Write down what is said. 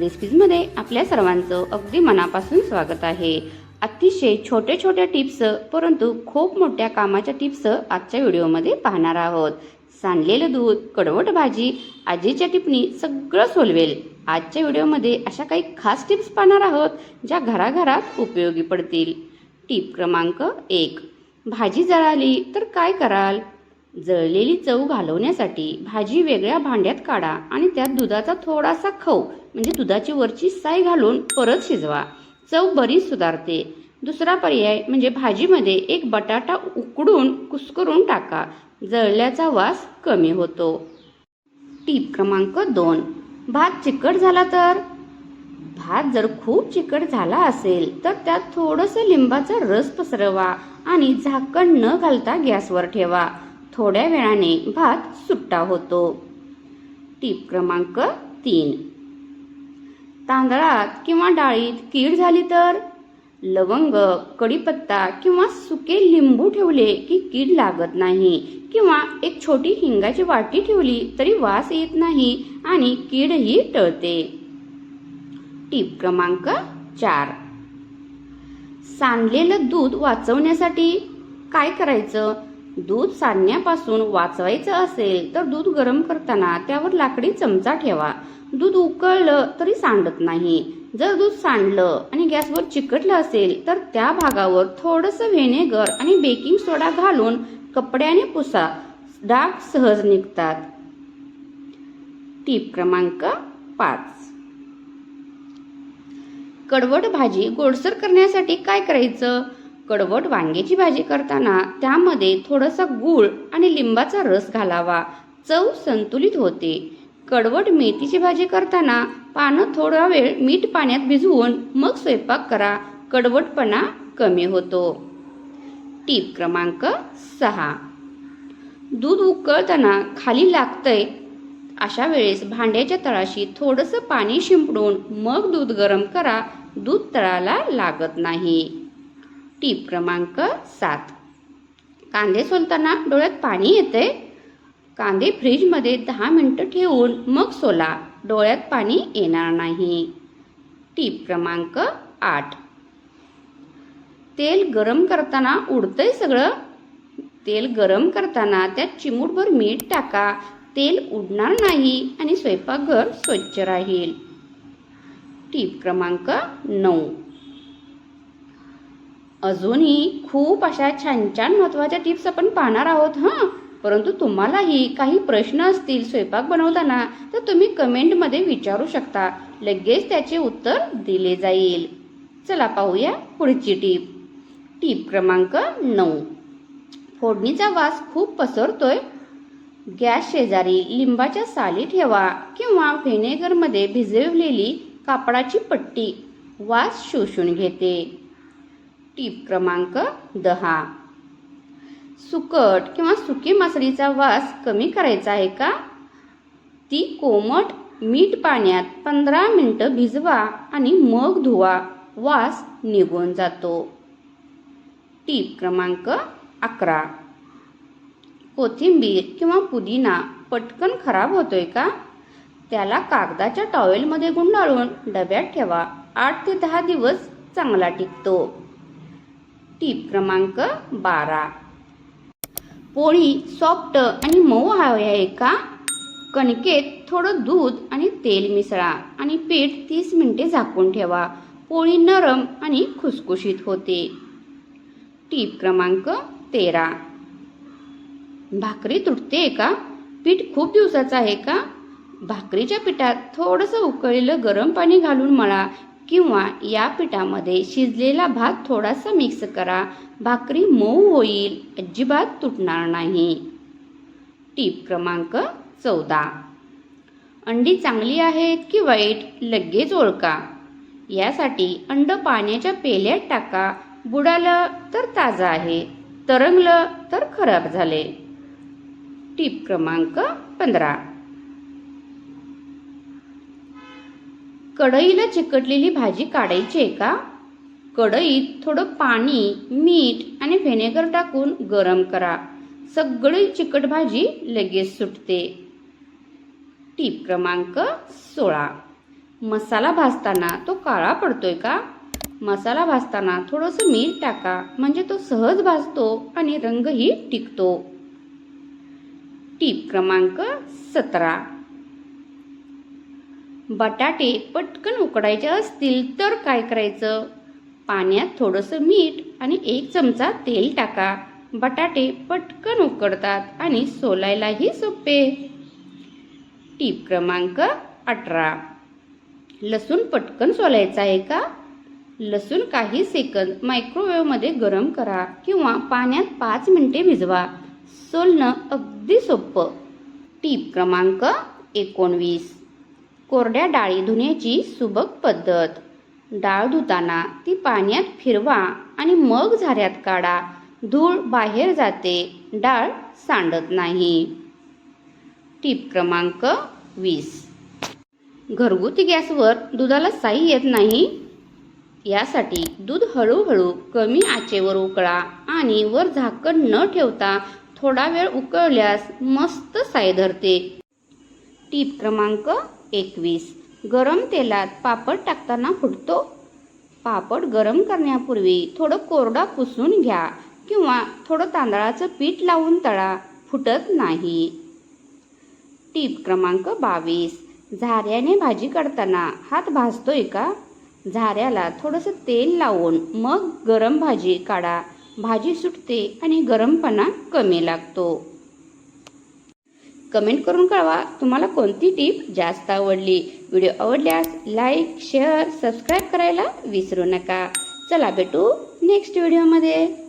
रेसिपीजमध्ये आपल्या सर्वांचं अगदी मनापासून स्वागत आहे. अतिशय छोट्या छोट्या टिप्स परंतु खूप मोठ्या कामाच्या टिप्स आजच्या व्हिडिओमध्ये पाहणार आहोत. सांडलेलं दूध कडवट भाजी आजीच्या टिपणी सगळं सोलवेल. आजच्या व्हिडिओमध्ये अशा काही खास टिप्स पाहणार आहोत ज्या घराघरात उपयोगी पडतील. टीप क्रमांक एक भाजी जळाली तर काय कराल? जळलेली चव घालवण्यासाठी भाजी वेगळ्या भांड्यात काढा आणि त्यात दुधाचा थोडासा खव म्हणजे दुधाची वरची साय घालून परत शिजवा. चव बरीच सुधारते. दुसरा पर्याय म्हणजे भाजीमध्ये एक बटाटा उकडून कुस्करून टाका. जळल्याचा वास कमी होतो. टीप क्रमांक दोन. भात चिकट झाला तर? भात जर खूप चिकट झाला असेल तर त्यात थोडंसं लिंबाचा रस पसरवा आणि झाकण न घालता गॅसवर ठेवा. थोड्या वेळाने भात सुट्टा होतो. टीप क्रमांक तीन. तांदळात किंवा डाळीत कीड झाली तर? लवंग कढीपत्ता किंवा सुके लिंबू ठेवले की कीड लागत नाही किंवा एक छोटी हिंगाची वाटी ठेवली तरी वास येत नाही आणि कीडही टळते. टीप क्रमांक चार. सांडलेलं दूध वाचवण्यासाठी काय करायचं? दूध सांडण्यापासून वाचवायचं असेल तर दूध गरम करताना त्यावर लाकडी चमचा ठेवा. दूध उकळलं तरी सांडत नाही. जर दूध सांडलं आणि गॅसवर चिकटलं असेल तर त्या भागावर थोडंसं व्हिनेगर आणि बेकिंग सोडा घालून कपड्याने पुसा. डाग सहज निघतात. टीप क्रमांक पाच. कडवट भाजी गोडसर करण्यासाठी काय करायचं? कडवट वांग्याची भाजी करताना त्यामध्ये थोडासा गूळ आणि लिंबाचा रस घालावा. चव संतुलित होते. कडवट मेथीची भाजी करताना पानं थोडा वेळ मीठ पाण्यात भिजवून मग स्वयंपाक करा. कडवटपणा कमी होतो. टीप क्रमांक सहा. दूध उकळताना खाली लागतंय. अशा वेळेस भांड्याच्या तळाशी थोडंसं पाणी शिंपडून मग दूध गरम करा. दूध तळाला लागत नाही. टीप क्रमांक सात. कांदे सोलताना डोळ्यात पाणी येते. कांदे फ्रीजमध्ये दहा मिनटं ठेवून मग सोला. डोळ्यात पाणी येणार नाही. टीप क्रमांक आठ. तेल गरम करताना उडतंय सगळं. तेल गरम करताना त्यात चिमूटभर मीठ टाका. तेल उडणार नाही आणि स्वयंपाकघर स्वच्छ राहील. टीप क्रमांक नऊ. अजूनही खूप अशा छान छान महत्त्वाच्या टिप्स आपण पाहणार आहोत हां? परंतु तुम्हालाही काही प्रश्न असतील स्वयंपाक बनवताना तर तुम्ही कमेंटमध्ये विचारू शकता. लगेच त्याचे उत्तर दिले जाईल. चला पाहूया पुढची टीप. टीप क्रमांक नऊ. फोडणीचा वास खूप पसरतोय. गॅस शेजारी लिंबाच्या साली ठेवा किंवा व्हिनेगरमध्ये भिजवलेली कापडाची पट्टी वास शोषून घेते. टीप क्रमांक दहा. सुकट किंवा सुकी मासळीचा वास कमी करायचा आहे का? ती कोमट मीठ पाण्यात पंधरा मिनटं भिजवा आणि मग धुवा. वास निघून जातो. टीप क्रमांक अकरा. कोथिंबीर किंवा पुदिना पटकन खराब होतोय का? त्याला कागदाच्या टॉवेलमध्ये गुंडाळून डब्यात ठेवा. आठ ते दहा दिवस चांगला टिकतो. टीप क्रमांक बारा. पोळी सॉफ्ट आणि मऊ हवी आहे का? कणकेत थोडं दूध आणि तेल मिसळा आणि पीठ तीस मिनिटे झाकून ठेवा. पोळी नरम आणि खुसखुशीत होते. टीप क्रमांक तेरा. भाकरी तुटते का? पीठ खूप दिवसाचं आहे का? भाकरीच्या पिठात थोडंसं उकळलेलं गरम पाणी घालून मळा. किंवा या पिठामध्ये शिजलेला भात थोडासा मिक्स करा. भाकरी मऊ होईल अजिबात तुटणार नाही. टीप क्रमांक चौदा. अंडी चांगली आहेत की वाईट लगेच ओळखा. यासाठी अंड पाण्याच्या पेल्यात टाका. बुडालं तर ताजं आहे तरंगलं तर खराब झाले. टीप क्रमांक पंधरा. कढईला चिकटलेली भाजी काढायची आहे का? कढईत थोडं पाणी मीठ आणि व्हिनेगर टाकून गरम करा. सगळी चिकट भाजी लगेच सुटते. टीप क्रमांक सोळा. मसाला भाजताना तो काळा पडतोय का? मसाला भाजताना थोडंसं मीठ टाका म्हणजे तो सहज भाजतो आणि रंगही टिकतो. टीप क्रमांक सतरा. बटाटे पटकन उकडायचे असतील तर काय करायचं? पाण्यात थोडंसं मीठ आणि एक चमचा तेल टाका. बटाटे पटकन उकडतात आणि सोलायलाही सोपे. टीप क्रमांक अठरा. लसूण पटकन सोलायचा आहे का? लसूण काही सेकंद मायक्रोवेव्हमध्ये गरम करा किंवा पाण्यात पाच मिनिटे भिजवा. सोलणं अगदी सोपं. टीप क्रमांक एकोणवीस. कोरड्या डाळी धुण्याची सुबक पद्धत. डाळ धुताना ती पाण्यात फिरवा आणि मग झाऱ्यात काढा. धूळ बाहेर जाते डाळ सांडत नाही. टीप क्रमांक वीस. घरगुती गॅसवर दुधाला साई येत नाही? यासाठी दूध हळूहळू कमी आचेवर उकळा आणि वर झाकण न ठेवता थोडा वेळ उकळल्यास मस्त साई धरते. टीप क्रमांक एकवीस. गरम तेलात पापड टाकताना फुटतो. पापड गरम करण्यापूर्वी थोडं कोरडा पुसून घ्या किंवा थोडं तांदळाचं पीठ लावून तळा. फुटत नाही. टीप क्रमांक बावीस. झाऱ्याने भाजी काढताना हात भाजतोय का? झाऱ्याला थोडंसं तेल लावून मग गरम भाजी काढा. भाजी सुटते आणि गरमपणा कमी लागतो. कमेंट करून कळवा. तुम्हाला कोणती टीप जास्त आवडली? व्हिडिओ आवडल्यास लाईक शेअर सबस्क्राईब करायला विसरू नका. चला भेटू नेक्स्ट व्हिडिओमध्ये.